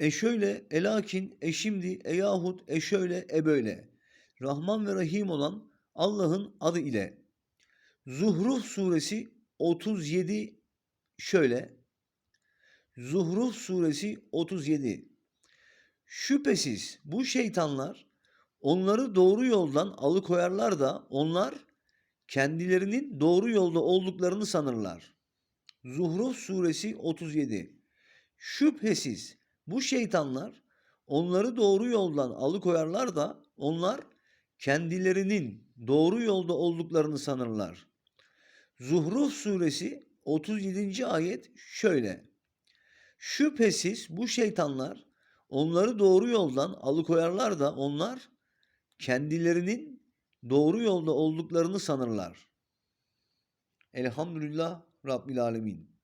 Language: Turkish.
E şöyle, e lakin, e şimdi, e yahut, e şöyle, e böyle. Rahman ve Rahim olan Allah'ın adı ile. Zuhruf suresi 37 şöyle. Zuhruf suresi 37. Şüphesiz bu şeytanlar onları doğru yoldan alıkoyarlar da onlar kendilerinin doğru yolda olduklarını sanırlar. Zuhruf suresi 37. Şüphesiz bu şeytanlar onları doğru yoldan alıkoyarlar da onlar kendilerinin doğru yolda olduklarını sanırlar. Zuhruf suresi 37. ayet şöyle. Şüphesiz bu şeytanlar onları doğru yoldan alıkoyarlar da onlar kendilerinin doğru yolda olduklarını sanırlar. Elhamdülillah Rabbil Alemin.